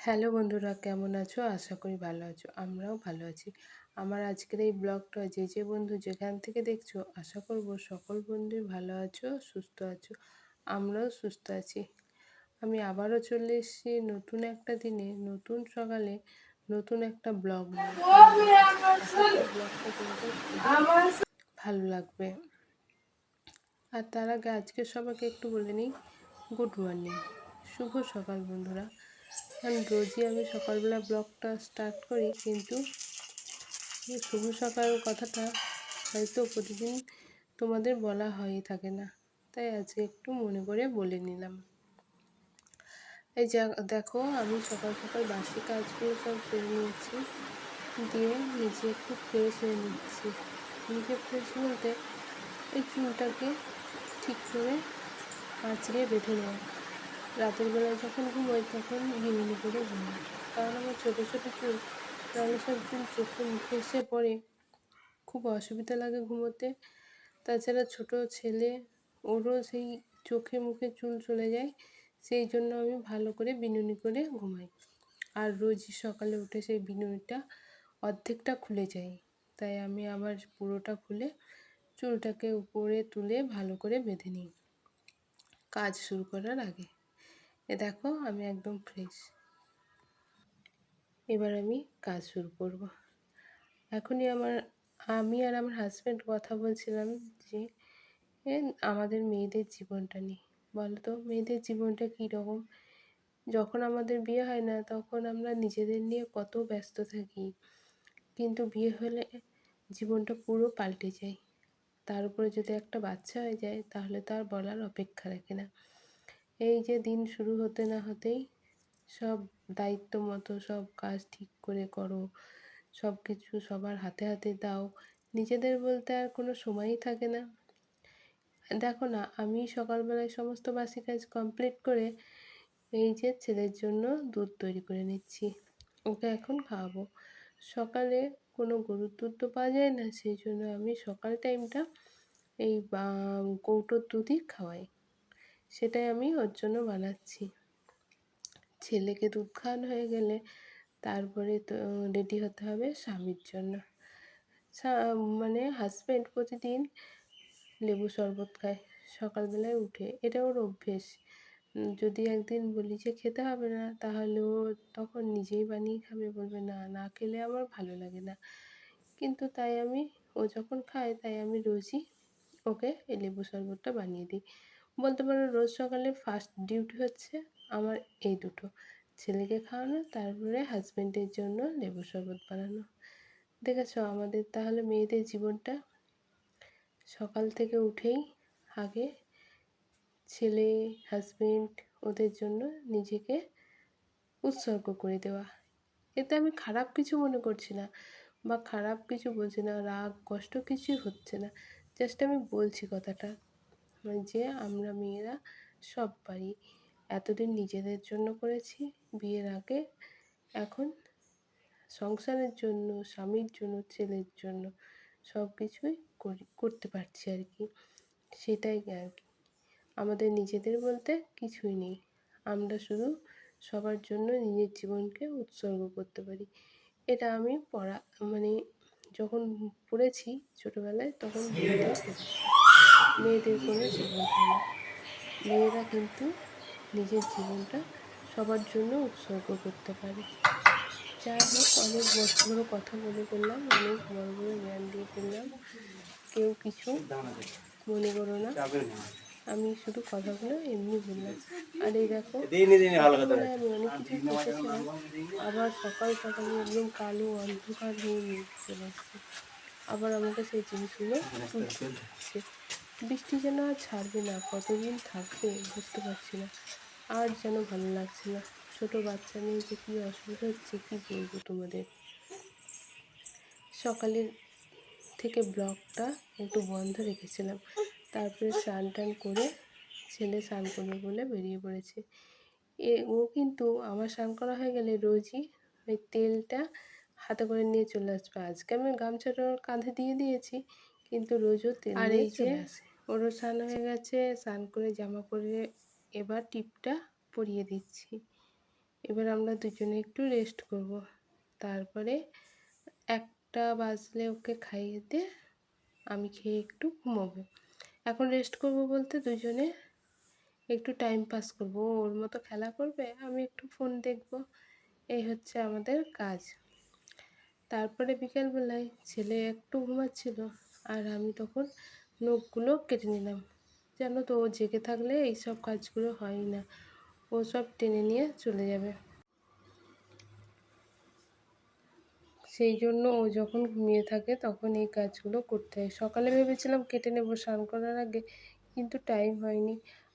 Hello বন্ধুরা, কেমন আছো? আশা করি ভালো আছো, আমরাও ভালো আছি। আমার আজকের এই ব্লগটা যে যে বন্ধু যেখান থেকে দেখছ, আশা করব সকল বন্ধুই ভালো আছো, সুস্থ আছো, আমরাও সুস্থ আছি। আমি আবারও চলে এসেছি নতুন একটা দিনে, নতুন সকালে নতুন একটা ব্লগ ভালো লাগবে। আর তার আগে আজকে সবাইকে একটু বলে নিই, গুড মর্নিং। শুভ সকাল বন্ধুরা। কারণ রোজই আমি সকালবেলা ব্লগটা স্টার্ট করি, কিন্তু শুভ সকাল কথাটা হয়তো প্রতিদিন তোমাদের বলা হয়ে থাকে না। তাই আজকে একটু মনে করে বলে নিলাম। এই যা, দেখো, আমি সকাল সকাল বাসি কাজগুলো সব সেরে নিয়েছি, দিয়ে নিজে একটু ফ্রেশ হয়ে নিচ্ছি। নিজে ফ্রেশ বলতে এই চুলটাকে ঠিক করে আঁচড়ে বেঁধে নেওয়া। রাতের বেলায় যখন ঘুমোই তখন হিমিনি করে ঘুমাই কারণ আমার ছোটো ছোটো চুল তাহলে সব চুল চোখে, মুখে এসে পড়ে। খুব অসুবিধা লাগে ঘুমোতে। তাছাড়া ছোট ছেলে, ওরও সেই চোখে, মুখে চুল চলে যায়। সেই জন্য আমি ভালো করে বিনুনি করে ঘুমাই। আর রোজই সকালে উঠে সেই বিনুনিটা অর্ধেকটা খুলে যায়। তাই আমি আবার পুরোটা খুলে চুলটাকে উপরে তুলে ভালো করে বেঁধে নিই। কাজ শুরু করার আগে। এ দেখো, আমি একদম ফ্রেশ এবার আমি কাজ শুরু করব। এখনই আমার, আমি আর আমার হাজব্যান্ড কথা বলছিলাম যে আমাদের মেয়েদের জীবনটা নিয়ে। বলো তো মেয়েদের জীবনটা কীরকম যখন আমাদের বিয়ে হয় না, তখন আমরা নিজেদের নিয়ে কত ব্যস্ত থাকি। কিন্তু বিয়ে হলে জীবনটা পুরো পাল্টে যায়। তার উপরে যদি একটা বাচ্চা হয়ে যায়, তাহলে তার বলার অপেক্ষা রাখে না। এই যে দিন শুরু হতে না হতেই সব দায়িত্ব মতো সব কাজ ঠিক করে করো, সব কিছু সবার হাতে হাতে দাও। নিজেদের বলতে আর কোনো সময়ই থাকে না। দেখো না, আমি সকালবেলায় সমস্ত বাসি কাজ কমপ্লিট করে এই যে ছেলের জন্য দুধ তৈরি করে নিচ্ছি। ওকে এখন খাওয়াবো। সকালে কোনো গরুর দুধ তো পাওয়া যায় না, সেই জন্য আমি সকাল টাইমটা এই কৌটোর দুধই খাওয়াই। সেটাই আমি ওর জন্য বানাচ্ছি। ছেলেকে দুধ খাওয়ানো হয়ে গেলে তারপরে তো রেডি হতে হবে স্বামীর জন্য। মানে হাজব্যান্ড প্রতিদিন লেবু শরবত খায়, সকালবেলায় উঠে। এটা ওর অভ্যেস। যদি একদিন বলি যে খেতে হবে না, তাহলে ও তখন নিজেই বানিয়ে খাবে, বলবে না না খেলে আমার ভালো লাগে না। কিন্তু তাই আমি, ও যখন খায়, তাই আমি রোজই ওকে এই লেবু শরবতটা বানিয়ে দিই। বলতে পারো রোজ সকালে ফার্স্ট ডিউটি হচ্ছে আমার এই দুটো। ছেলেকে খাওয়ানো, তারপরে হাজব্যান্ডের জন্য লেবু শরবত বানানো। দেখেছ আমাদের তাহলে মেয়েদের জীবনটা? সকাল থেকে উঠেই আগে ছেলে হাজব্যান্ড ওদের জন্য নিজেকে উৎসর্গ করে দেওয়া। এতে আমি খারাপ কিছু মনে করছি না বা খারাপ কিছু বলছি না, রাগ, কষ্ট কিছুই হচ্ছে না। জাস্ট আমি বলছি কথাটা। যে আমরা মেয়েরা সব পারি। এতদিন নিজেদের জন্য করেছি বিয়ের আগে। এখন সংসারের জন্য স্বামীর জন্য ছেলের জন্য সব কিছুই করি করতে পারছি আর কি। সেটাই আর কি। আমাদের নিজেদের বলতে কিছুই নেই। আমরা শুধু সবার জন্য নিজের জীবনকে উৎসর্গ করতে পারি। এটা আমি পড়া মানে যখন পড়েছি ছোটোবেলায় তখন মেয়েদের কোনো জীবন হয় না মেয়েরা কিন্তু নিজের জীবনটা সবার জন্য উৎসর্গ করতে পারে। যাই হোক, অনেক বড় বড় কথা বলে করলাম, অনেক বড় বড় জ্ঞান দিয়ে ফেললাম। কেউ কিছু মনে করো না। আমি শুধু কথাগুলো এমনি বললাম। আর এই দেখো আমি অনেক কিছু শিখেছিলাম আবার সকাল সকালে একদম কালো অন্ধকার হয়ে চলে আসছে আবার আমাকে সেই জিনিসগুলো বৃষ্টি যেন আর ছাড়বে না কতদিন থাকবে বুঝতে পারছি না। আর যেন ভালো লাগছে না। ছোট বাচ্চা নিয়ে যে কী অসুবিধা হচ্ছে কী বলব তোমাদের? সকালের থেকে ব্লগটা একটু বন্ধ রেখেছিলাম। তারপরে স্নান টান করে ছেলে স্নান করবে বলে বেরিয়ে পড়েছে। এ ও কিন্তু আমার স্নান করা হয়ে গেলে রোজই ওই তেলটা হাতে করে নিয়ে চলে আসবে। আজকে আমি গামছাটা কাঁধে দিয়ে দিয়েছি কিন্তু রোজও তেল আর এই যে ওরও স্নান হয়ে গেছে, স্নান করে জামা পরে এবার টিপটা পরিয়ে দিচ্ছি। এবার আমরা দুজনে একটু রেস্ট করব। তারপরে একটা বাজলে ওকে খাইয়ে দিয়ে আমি খেয়ে একটু ঘুমোবো। এখন রেস্ট করব বলতে দুজনে একটু টাইম পাস করব। ওর মতো খেলা করবে, আমি একটু ফোন দেখব। এই হচ্ছে আমাদের কাজ। তারপরে বিকেলবেলায় ছেলে একটু ঘুমাচ্ছিল আর আমি তখন নখগুলো কেটে নিলাম। জানো তো ও জেগে থাকলে এই সব কাজগুলো হয় না। ও সব টেনে নিয়ে চলে যাবে। সেই জন্য ও যখন ঘুমিয়ে থাকে তখন এই কাজগুলো করতে হয়। সকালে ভেবেছিলাম কেটে নেব স্নান করার আগে, কিন্তু টাইম হয়নি।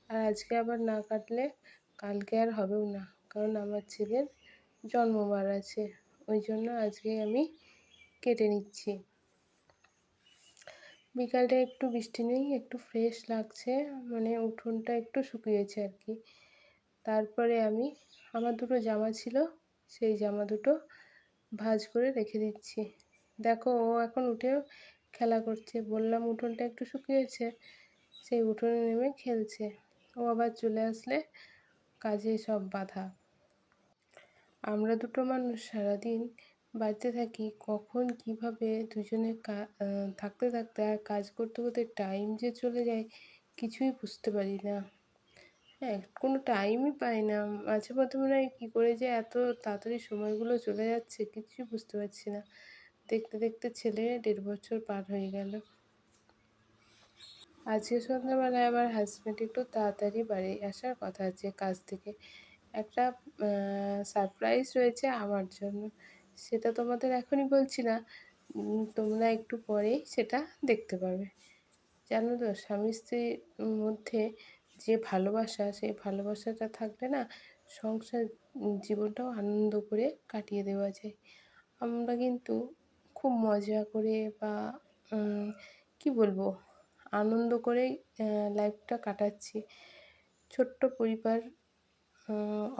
আর আজকে আবার না কাটলে কালকে আর হবেও না, কারণ আমার ছেলের জন্মবার আছে। ওই জন্য আজকে আমি কেটে নিচ্ছি। বিকালটা একটু বৃষ্টি নেই, একটু ফ্রেশ লাগছে মানে উঠোনটা একটু শুকিয়েছে আর কি তারপরে আমি, আমার দুটো জামা ছিল, সেই জামা দুটো ভাঁজ করে রেখে দিচ্ছি। দেখো, ও এখন উঠেও খেলা করছে। বললাম, উঠোনটা একটু শুকিয়েছে? সেই উঠোনে নেমে খেলছে। ও আবার চলে আসলে কাজে সব বাধা। আমরা দুটো মানুষ সারাদিন বাড়িতে থাকি, কখন কীভাবে দুজনে থাকতে থাকতে আর কাজ করতে করতে টাইম যে চলে যায়, কিছুই বুঝতে পারি না। হ্যাঁ কোনো টাইমই পাই না। মাঝে মধ্যে মনে হয় কী করে যে এত তাড়াতাড়ি সময়গুলো চলে যাচ্ছে, কিছুই বুঝতে পারছি না। দেখতে দেখতে ছেলে দেড় বছর পার হয়ে গেল। আজকে সন্ধ্যাবেলায় আমার হাজব্যান্ড একটু তাড়াতাড়ি বাড়ি আসার কথা আছে কাজ থেকে। একটা সারপ্রাইজ রয়েছে আমার জন্য। সেটা তোমাদের এখনই বলছি না। তোমরা একটু পরেই সেটা দেখতে পাবে জানো তো, স্বামী স্ত্রীর মধ্যে যে ভালোবাসা, সেই ভালোবাসাটা থাকলে না সংসার জীবনটাও আনন্দ করে কাটিয়ে দেওয়া যায়। আমরা কিন্তু খুব মজা করে বা কি বলব, আনন্দ করেই লাইফটা কাটাচ্ছি। ছোট্ট পরিবার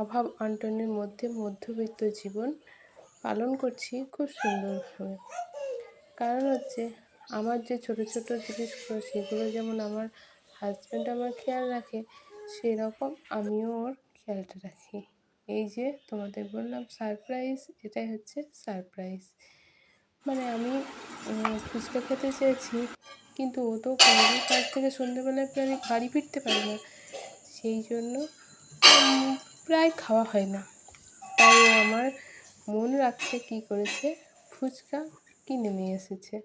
অভাব অনটনের মধ্যে মধ্যবিত্ত জীবন পালন করছি খুব সুন্দরভাবে। কারণ হচ্ছে আমার যে ছোট ছোট জিনিসগুলো, সেগুলো যেমন আমার হাজব্যান্ড আমার খেয়াল রাখে, সেরকম আমিও ওর খেয়ালটা রাখি। এই যে তোমাদের বললাম সারপ্রাইজ এটাই হচ্ছে সারপ্রাইজ মানে আমি ফুচকা খেতে চেয়েছি, কিন্তু ও তো কলেজের কাছ থেকে সন্ধ্যেবেলায় প্রায় বাড়ি ফিরতে পারে না। সেই জন্য প্রায় খাওয়া হয় না। তাই আমার মন রাখতে কী করেছে? ফুচকা কিনে নিয়ে এসেছে।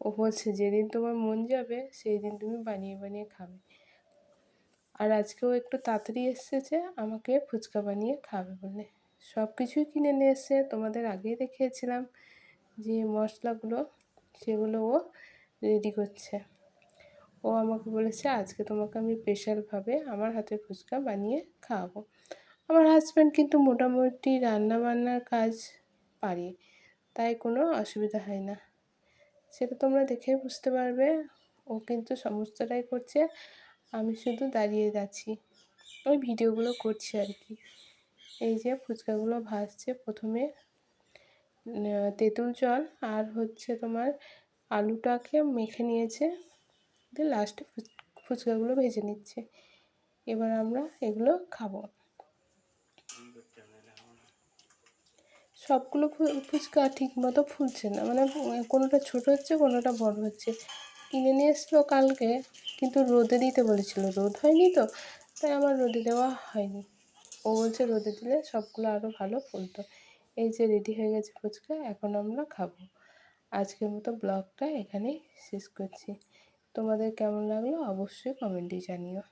ও বলছে, যেদিন তোমার মন যাবে সেই দিন তুমি বানিয়ে বানিয়ে খাবে। আর আজকেও একটু তাড়াতাড়ি এসেছে আমাকে ফুচকা বানিয়ে খাবে বলে। সব কিছুই কিনে নিয়ে এসছে। তোমাদের আগেই দেখিয়েছিলাম যে মশলাগুলো, সেগুলো ও রেডি করছে। ও আমাকে বলেছে, আজকে তোমাকে আমি স্পেশালভাবে আমার হাতের ফুচকা বানিয়ে খাওয়াবো। আমার হাজব্যান্ড কিন্তু মোটামুটি রান্না বান্নার কাজ পারে, তাই কোনো অসুবিধা হয় না। সেটা তোমরা দেখেই বুঝতে পারবে, ও কিন্তু সমস্তটাই করছে, আমি শুধু দাঁড়িয়ে যাচ্ছি ওই ভিডিওগুলো করছি আর কি। এই যে ফুচকাগুলো ভাজছে প্রথমে তেঁতুল জল আর হচ্ছে তোমার আলুটাকে মেখে নিয়েছে, দিয়ে লাস্টে ফুচকাগুলো ভেজে নিচ্ছে। এবার আমরা এগুলো খাব। সবগুলো ফুচকা ঠিক মতো ফুলছে না। মানে কোনোটা ছোট হচ্ছে, কোনোটা বড় হচ্ছে। কিনে নিয়ে এসেছিল কালকে, কিন্তু রোদে দিতে বলেছিল। রোদ হয়নি তো, তাই আমার রোদে দেওয়া হয়নি। ও বলছে, রোদে দিলে সবগুলো আরও ভালো ফুলতো। এই যে রেডি হয়ে গেছে ফুচকা, এখন আমরা খাব। আজকের মতো ব্লগটা এখানেই শেষ করছি। তোমাদের কেমন লাগল অবশ্যই কমেন্টে জানিও।